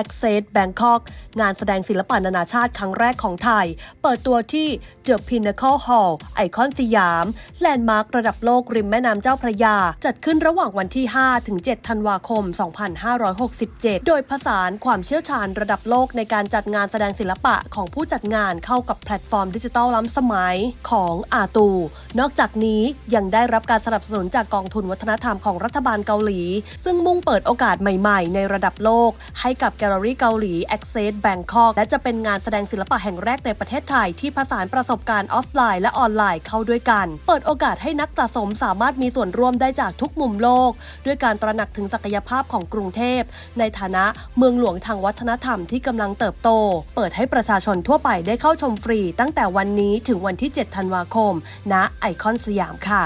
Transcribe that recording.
Access Bangkok งานแสดงศิลปะนานาชาติครั้งแรกของไทย เปิดตัวที่ The Pinnacle Hall ไอคอนสยาม แลนด์มาร์คระดับโลกริมแม่น้ำเจ้าพระยา จัดขึ้นระหว่างวันที่ 5 ถึง 7 ธันวาคม 2567 โดยผสานความเชี่ยวชาญระดับโลกในการจัดงานแสดงศิลปะของผู้จัดงานเข้ากับแพลตฟอร์มดิจิทัลล้ำสมัยของอาตู นอกจากนี้ยังได้รับการสนับสนุนจากกองทุนวัฒนธรรมของรัฐบาลเกาหลี ซึ่งมุ่งเปิดโอกาสใหม่ๆ ในระดับโลก ให้กับแกลเลอรี่เกาหลี Access Bangkok และจะเป็นงานแสดงศิลปะแห่งแรกในประเทศไทยที่ผสานประสบการณ์ออฟไลน์และออนไลน์เข้าด้วยกัน เปิดโอกาสให้นักสะสมสามารถมีส่วนร่วมได้จากทุกมุมโลก ด้วยการตระหนักถึงศักยภาพของกรุงเทพ ในฐานะเมืองหลวงทางวัฒนธรรมที่กำลังเติบโต เปิดให้ประชาชนทั่วไปได้เข้าชมฟรี ตั้งแต่วันนี้ถึงวันที่ 7 ธันวาคมณไอคอนสยามค่ะ